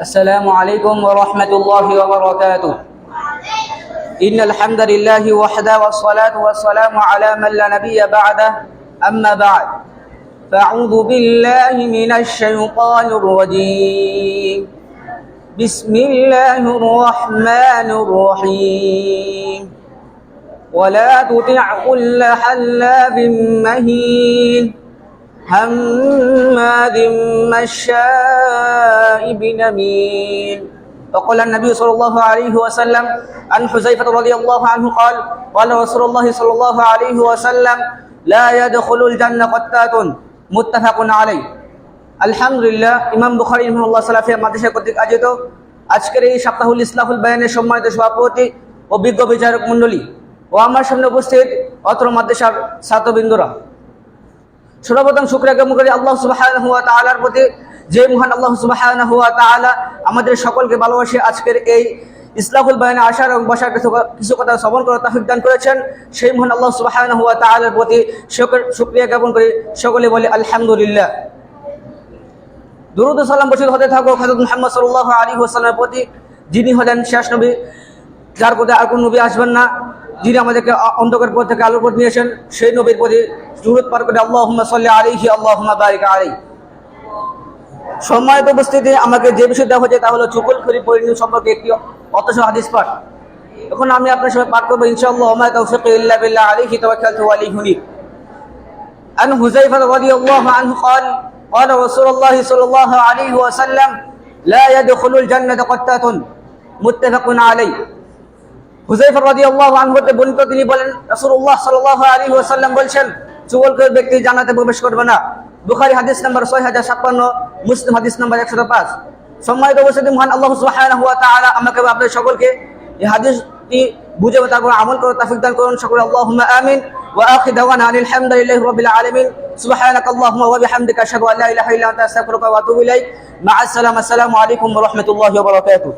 السلام عليكم ورحمة الله وبركاته. إن الحمد لله وحده والصلاة والسلام على من لا نبي بعده. أما بعد فأعوذ بالله من الشيطان الرجيم. بسم الله الرحمن الرحيم. ولا تطع كل حلاف مهين. هماذ مشاء بنميم وقال النبي صلى الله عليه وسلم عن حذيفة رضي الله عنه قال قال رسول الله صلى الله عليه وسلم لا يدخل الجنة قتات متفق عليه আলহামদুলিল্লাহ ইমাম বুখারি ইমামুল্লাহ সালাফিয়া মাদ্রাসা কর্তৃক আয়োজিত আজকের এই সপ্তাহুল ইসলাফুল বায়ানের সম্মানিত সভাপতি ও বিজ্ঞ বিচারক মণ্ডলী ও আমার সামনে উপস্থিত অত্র মাদ্রাসার ছাত্রবৃন্দরা সর্বপ্রথম শুক্রিয়া জ্ঞাপন করি আল্লাহ সুবাহ তালার প্রতি। যে মহান আল্লাহ সুবাহ আমাদের সকলকে ভালোবাসে, আজকের এই ইসলাফুল বায়নে আসার এবং বসার কিছু কিছু কথা শ্রবণ করার তাফিক দান করেছেন। সেই মহান আল্লাহ সুবাহ তালার প্রতি শুক্রিয়া জ্ঞাপন করি। সকলে বলে আলহামদুলিল্লাহ। দুরুদ সালাম বসির হতে থাকো হজরত মোহাম্মদ সাল্লাহ আলী ওসালামের প্রতি, যিনি হলেন শেষ নবী। যার প্রতি আর কোন নবী আসবেন না। যিনি আমাদেরকে অ- অন্ধকার পথ থেকে আলোর পথ নিয়েছেন সেই নবীর প্রতি দুরুদ পার করে আল্লাহ সাল্লি আলিহি আল্লাহ বারিক আলী সম্মানিত উপস্থিতি আমাকে যে বিষয় দেওয়া হয়েছে তা হলো চুকুল খরি পরিণতি সম্পর্কে একটি অথচ হাদিস পাঠ এখন আমি আপনার সঙ্গে পাঠ করবো ইনশাআল্লাহ ওমা তৌফিক ইল্লা বিল্লাহ আলাইহি তাওয়াক্কালতু ওয়া আলাইহি হুনিব عن حذيفة رضي الله عنه قال قال رسول الله صلى الله عليه وسلم لا يدخل الجنة قتات متفق عليه হুজাইফা রাদিয়াল্লাহু আনহু হতে বর্ণিত তিনি বলেন, রাসূলুল্লাহ সাল্লাল্লাহু আলাইহি ওয়াসাল্লাম বলছেন, চুগলখোর ব্যক্তি জান্নাতে প্রবেশ করবে না। বুখারী হাদিস নাম্বার 6056 মুসলিম হাদিস নাম্বার 105 সম্মানিত উপস্থিতি, মহান আল্লাহ তাআলা আমাকে আপনাদের সকলকে এই হাদিসটি বুঝে তারপর আমল করে তাফিক দান করুন। সকলে আল্লাহুম্মা আমিন। আনিল হামদুলিল্লাহি রাব্বিল আলামিন। সুবহানাকা আল্লাহুম্মা ওয়া বিহামদিকা আশহাদু আন লা ইলাহা ইল্লা আনতা আস্তাগফিরুকা ওয়া আতুবু ইলাইক। মা আসসালামু আসসালামু আলাইকুম ওয়া রাহমাতুল্লাহি ওয়া বারাকাতুহু।